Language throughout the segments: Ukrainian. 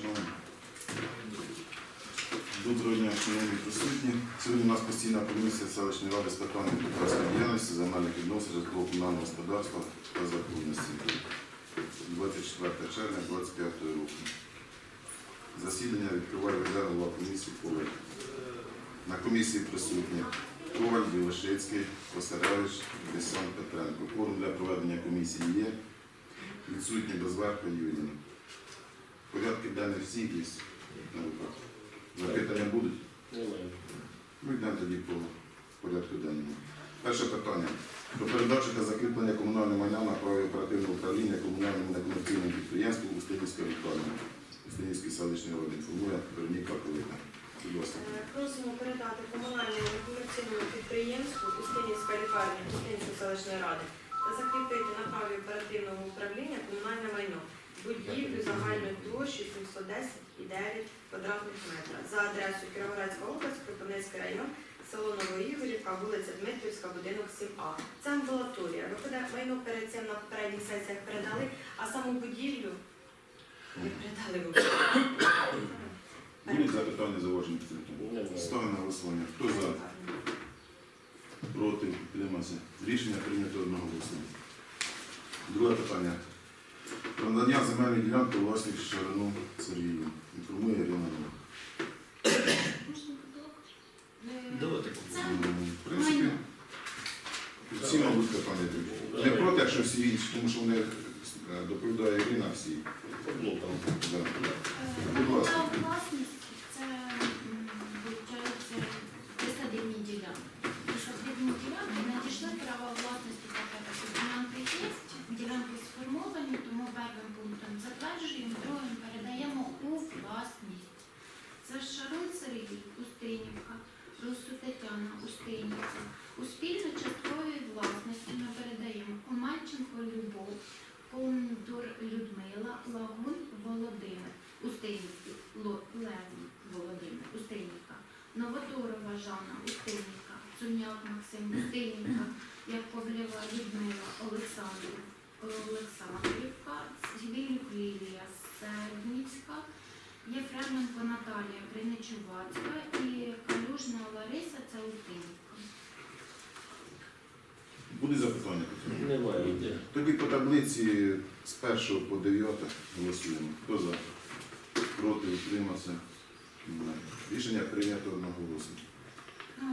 шановні. Доброго дня, шановні присутні. Сьогодні у нас постійна комісія селищної ради з питань депутатської діяльності, земельних відносин, житлового комунального господарства та законності. 24 червня 25 року. Засідання відкриває голова комісії Коваль. На комісії присутні Коваль, Білошицький, Косаревич, Бесон, Петренко. Форум для проведення комісії є. Відсутні Безверха Юріна. Порядки денних всіх є на руках. Запитання будуть? Немає. Ми йдемо тоді по порядку денному. Перше питання. Про передачу та закріплення комунального майна на праві оперативного управління комунальним некомерційним підприємством Устинівська лікарня. Устинівський селищний ради інформує Вероніка ласка. Е, Просимо передати комунальному некомерційному підприємству Устинівська лікарня Устинівської селищної ради та закріпити на праві оперативного управління комунальне майно будівлю загальною площею 710,9 квадратних метра за адресою Кіровоградська область, Кропивницький район, село Новоігорівка, вулиця Дмитрівська, будинок 7А. Це амбулаторія. Виходить, майно перед цим на попередніх сесіях передали, а саму будівлю не передали Будуть запитання зауваження підтримки? Ставимо на голосування. Хто за? Проти? Підтримався. Рішення прийнято одноголосно. Друге питання. Про надання земельної ділянки власник Шарину Сергію. Інформує Ірина. Нова. Давайте М, В принципі, всі, мабуть, питання йдуть. Не проти, якщо всі інші, тому що вони е, доповідає Ірина всі. Ну, там. Да. Е, Будь ласка. Право власності це м, виходить присадибні ділянки. Присадибні ділянки надійшли право власності таке такі ділянки є, ділянки сформовані, тому першим пунктом затверджуємо, другим передаємо у власність. Це Шарун Сергій Устинівка, Русу Тетяна Устинівка. У спільно частковій власності ми передаємо Омельченко Любов, Кондур Людмила, Лагун Володимир, Устинівки, Ло- Володимир, Устинівка, Новоторова Жанна, Устинівка, Цуняк Максим, Устинівка, Яковлєва Людмила, Олександрів, Олександрівка, Цвілюк Лілія, Сербницька, Єфременко Наталія, Криничувацька і Калюжна Лариса, це Устинівка. Буде запитання? по цьому? Немає. Тоді по таблиці з 1 по 9 голосуємо. Хто за? Проти? Утримався? Немає. Рішення прийнято одноголосно.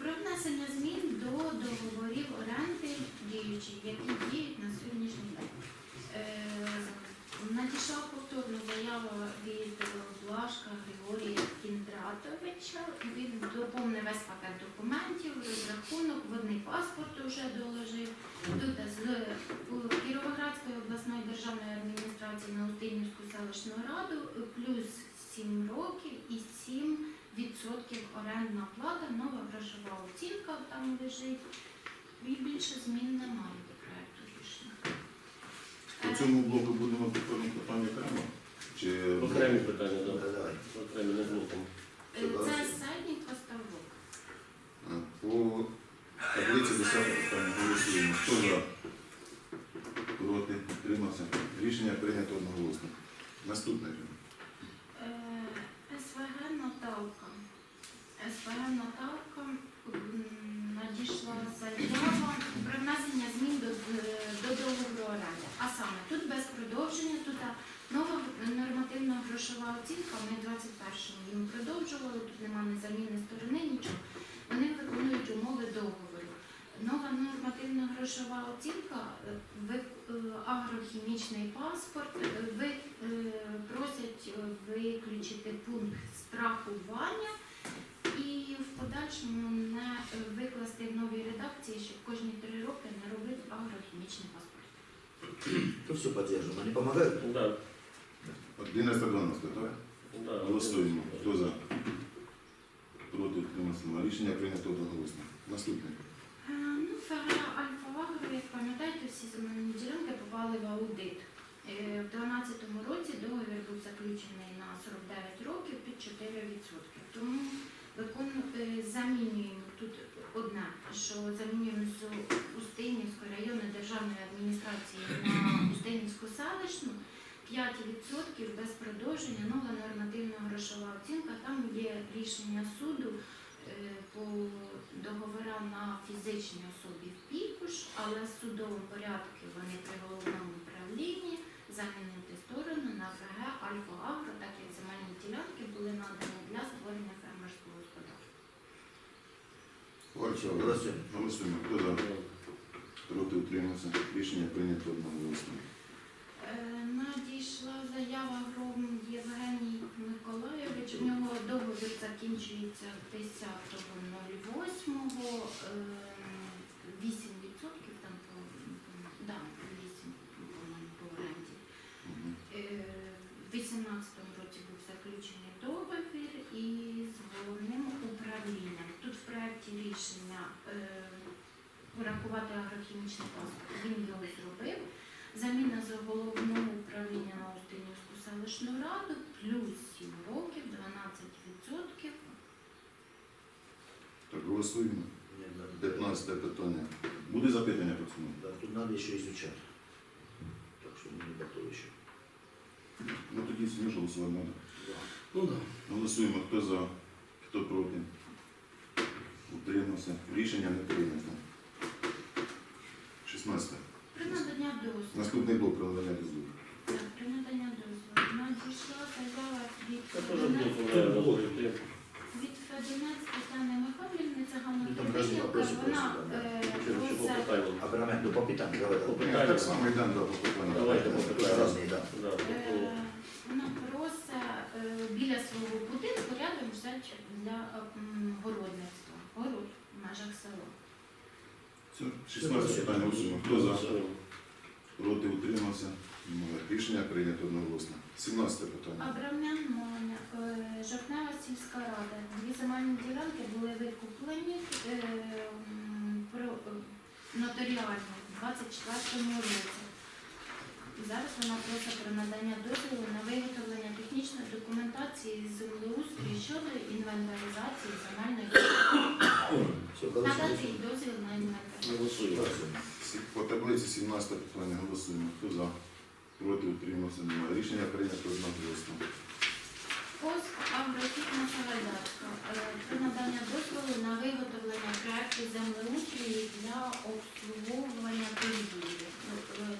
Про внесення змін до договорів оренди діючих, які діють на сьогоднішній день. Е, Надійшла повторна заява від Блашка Григорія Кіндратовича. Він доповнив весь пакет водний паспорт вже доложив. Тут з Кіровоградської обласної державної адміністрації на Устинівську селищну раду плюс 7 років і 7 відсотків орендна плата, нова грошова оцінка там лежить. І більше змін немає до проекту рішення. По цьому блоку будемо повторно питання окремо? Чи Окремі питання, так. Окремі не блоком. Е, Це середній поставок. А, по таблиці 10 питання голосуємо. Хто за? Проти? Утримався? Рішення прийнято одноголосно. Наступне. Е, СВГ Наталка. СВГ Наталка м, надійшла заява про внесення змін до, до договору оренди. А саме тут без продовження, тут а, нова нормативна грошова оцінка. Ми в 21-му їм продовжували, тут немає ні заміни сторони, нічого. Вони виконують умови договору. Нова нормативна грошова оцінка, е, ви- е, агрохімічний паспорт, ви, е, просять е, виключити пункт страхування і в подальшому не викласти в новій редакції, щоб кожні три роки не робити агрохімічний паспорт. То все поддержим. Они помогают? Так. 11.12, так? Так. Голосуємо. Хто за? Проти? Утримався? Рішення прийнято одноголосно. Наступне. Е, Ну, пам'ятаєте, всі земельні ділянки попали в аудит. Е, В 2012 році договір був заключений на 49 років під 4%. Тому е, замінюємо тут одне, що замінюємо з Устинівської районної державної адміністрації на Устинівську селищну. 5% без продовження, нова нормативна грошова оцінка. Там є рішення суду е, по договорам на фізичній особі в Пікуш, але в судовому порядку вони при головному управлінні замінити сторону на ФГ Альфа Агро, так як земельні ділянки були надані для створення фермерського господарства. Вальчев. Голосуємо. Голосуємо. Хто за? Проти утримався. Рішення прийнято одноголосно. Е, Надійшла заява Гром Євгеній Миколайович. У нього договір закінчується 10.08. Ем, 8% там по, по- да, 8 по-моєму, оренді. В 18-му році був заключений договір із головним управлінням. Тут в проєкті рішення е, врахувати агрохімічний паспорт. Він його зробив. Заміна з головного управління на Устинівську селищну раду плюс 7 років, 12%. Так, голосуємо. 15 питання. Буде запитання по цьому? Да, тут надо еще изучать. Так что мы не готовы еще. Ну тоді сьогодні ж голосувати треба. Ну да. Голосуємо. Хто за? Хто проти? Утримався. Рішення не прийнято. 16. При надання дозволу. Наступний блок про надання дозволу. Так, При надання дозволу надійшла заява від Це теж Федунець- блок має розповісти. від Федунець Тетяни Михайлівни, це Ганна там разні Кирилівка, вопроси вона просто, да. е, ще просить питанню? Абрамент, ну давай, По давай. питанню. Так само йдемо до питання. Давайте по Тут питанню. разные, да. Да, по- Е, Вона просить е, біля свого будинку рядом взяти для городництва. Город в межах села. 16 питання. Хто за? Проти утримався. Рішення прийнято одноголосно. 17 питання. Абрамян Маня, е, Жовтнева сільська рада. Дві земельні ділянки були викуплені е, е, нотаріально у 24 році. І зараз вона просить про надання дозволу на виготовлення технічної документації з землеустрою щодо інвентаризації земельної ділянки. Надати їй дозвіл на інвентаризацію. Голосуємо. По таблиці 17 питання голосуємо. Хто за? Проти утримався. Немає. Рішення прийнято одноголосно. Поск агрофірма Сагайдачка. Е, Про надання дозволу на виготовлення проекту землеустрою для обслуговування торгівлі.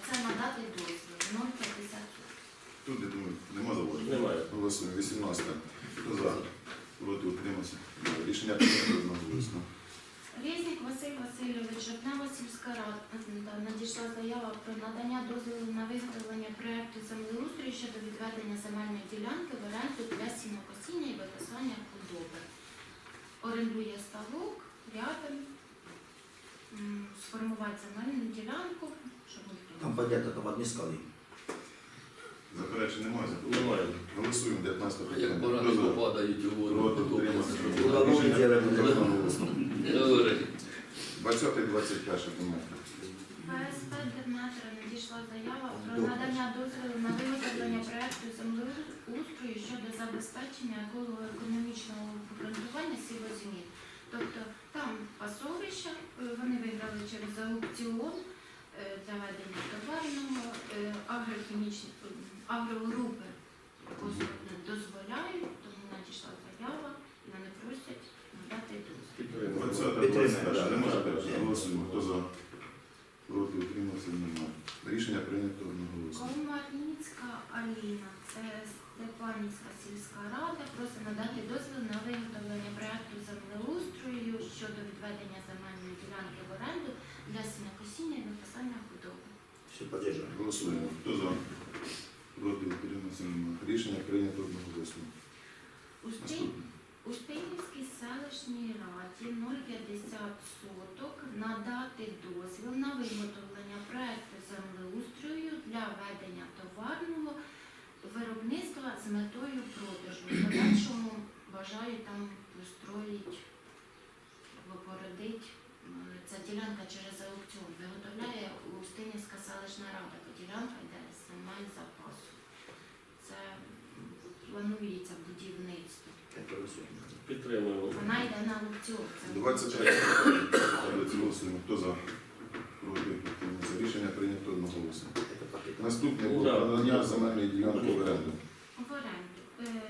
Це надати дозвіл 0,50. Тут, я думаю, нема зауважень? Немає. Голосуємо. 18. Хто за? Проти утримався. Рішення прийнято одноголосно. Резнік Василь Васильович, Жовтнева сільська рада. Надійшла заява про надання дозволу на виготовлення проекту землеустрою щодо відведення земельної ділянки в оренду для сінокосіння і виписання худоби. Орендує ставок рядом, м, сформувати земельну ділянку, щоб ніхто Там понятно, там одни скалы. Заперечень немає? Немає. Голосуємо. 19 Як питання. барани Хто за? попадають у воду, Проти утримався. Добре. 20 21 немає. ПСП Дернатора надійшла заява про надання дозволу на виготовлення проекту землеустрою щодо забезпечення еколого-економічного обґрунтування сівозмін. Тобто там пасовища, е, вони виграли через аукціон е, для ведення товарного, е, агрохімічні агрогрупи дозволяють, тому надійшла заява і вони просять надати дозвіл. Підтримуємо. 20 Підтримуємо, 21 да. Нема заперечень. Голосуємо. Хто за? Проти утримався. Немає. Рішення прийнято одноголосно. Комарницька Аліна, це Степанівська сільська рада, просить надати дозвіл на виготовлення проекту землеустрою щодо відведення земельної ділянки в оренду для сінокосіння і написання худоби. Все, поддерживаем. Голосуємо. Хто за? Проти утримався. Рішення прийнято одноголосно. У Наступне. У Спинівській селищній раді 0,50 соток надати дозвіл на виготовлення проекту землеустрою для ведення товарного виробництва з метою продажу. В подальшому бажають там устроїть або породить. Ця ділянка через аукціон виготовляє Устинівська селищна рада, бо ділянка йде з земель запасу. Це планується будівництво. Підтримуємо. Вона йде на аукціон. Це 23 питання. Голосуємо. Хто за? Проти. Рішення прийнято одноголосно. Наступне було про надання земельної ділянки. В оренду. Е,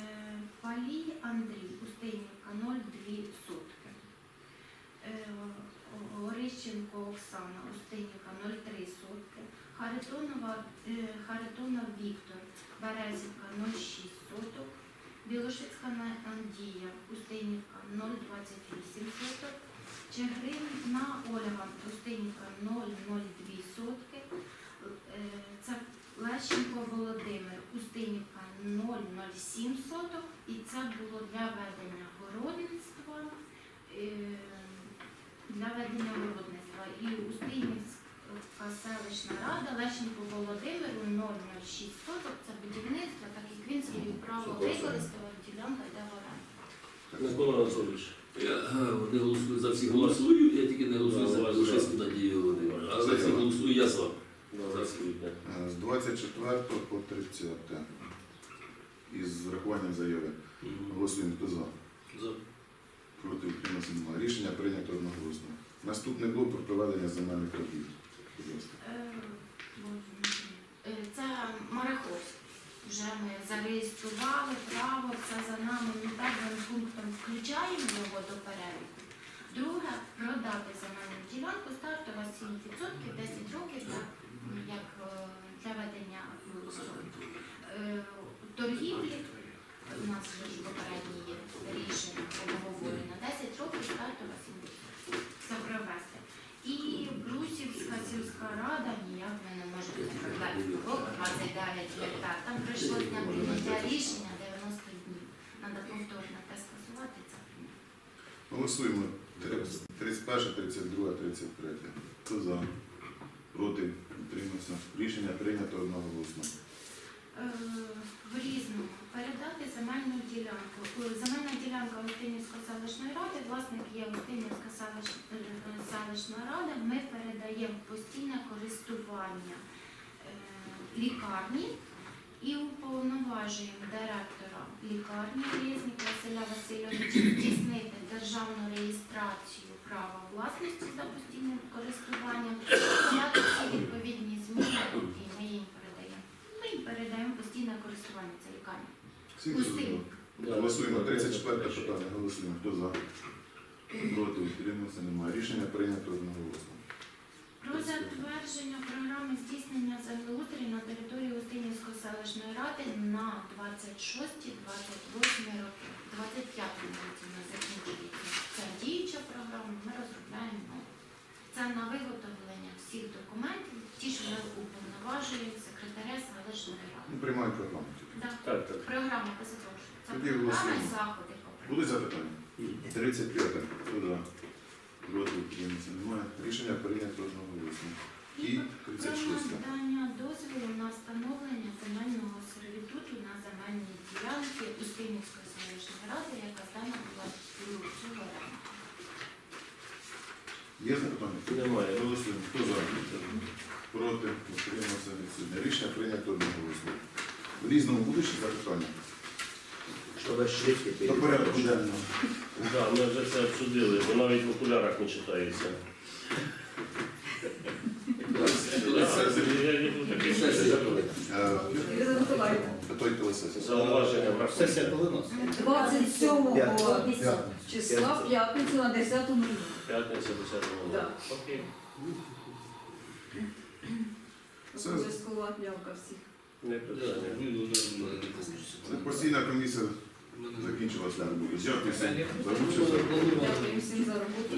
Палій Андрій, Устинівка, 0,2 сотки. Е, О- Орищенко Оксана, Устинівка, 0,3 сотки. Харитонова, е, Харитонов Віктор, Березівка, 0,6 соток. Білошицька Андія, Устинівка, 0,28 соток. Чигирина Ольга, Устинівка, 0,02 сотки. Е, Лещенко Володимир, Устинівка 0,07 соток, і це було для ведення городництва, е, для ведення городництва. Селищна рада Лещенко Володимиру 0,06 соток, це будівництво, так як він свою право використав, ділянка йде в оренду. Микола Анатолійович. Я е, не голосую за всіх голосую, я тільки не голосую за Лошицьку Надію Володимирівну. А за всіх голосую я за. Е, З 24 по 30. Із врахуванням заяви. Голосуємо, хто за. За. Проти утримався немає. Рішення прийнято одноголосно. Наступний блок про проведення земельних робіт. Е, Це Мараховськ. Вже ми зареєстрували право, це за нами ми певним пунктом включаємо його до переліку. Друге, продати земельну ділянку, стартова 7%, 10 років як е, для ведення е, торгівлі. У нас вже ж попередні є рішення обговорено. 10 років стартова 7%. Це провести. І Брусівська сільська рада ніяк не можете провести. Рок 29 гектар. Там прийшло дня прийняття рішення 90 днів. Надо повторно те скасувати це. Голосуємо. 31, 32, 33. Хто за? Проти? Утримався. Рішення прийнято одноголосно. Е, В різному передати земельну ділянку. Е, Земельна ділянка Устинівської селищної ради, власник є Устинівська селищ- е, селищна рада. Ми передаємо в постійне користування е, лікарні і уповноважуємо директора лікарні Резнік Василя Васильовича здійснити державну реєстрацію права власності за постійним користуванням, взяти всі відповідні зміни і ми їм передаємо. Ми їм передаємо постійне користування це лікарня. Голосуємо. 34 питання. Голосуємо. Хто за? Проти? Утримався немає. Рішення прийнято одноголосно. Затвердження програми здійснення землеустрою на території Устинівської селищної ради на 26-28 роки. 25 році у нас закінчується. Це діюча програма, ми розробляємо нову. Це на виготовлення всіх документів, ті, що ми уповноважуємо секретаря селищної ради. Ну, приймаємо програму. Да. Так, так. Програма позитовна. Це Тоді програма і голосуємо. заходи по програмі. Запитання? 35. Хто за? Проти? Утримався немає. Рішення прийнято одноголосно. І 36. надання дозволу на встановлення земельного сервітуту на земельній ділянці Устинівської селищної ради, яка здана була цю оренду. Є запитання? Немає. Голосуємо. Хто за? Проти? Утримався відсутня. Рішення прийнято одноголосно. В різному будуть ще запитання? Що ви швидкі До порядку денного. Да, ми вже це обсудили, бо навіть в окулярах не читається. Я не буду такий Е, Ірина Миколаївна, Готуйте. Зауваження. Сесія коли у нас? 27 П'ятниця. числа п'ятницю на 10 нуль. П'ятниця 10 Да. Окей. Це- Обов'язкова явка всіх. Не питання. Це Постійна комісія закінчилася. Дякую всім за участь. Дякую всім за роботу.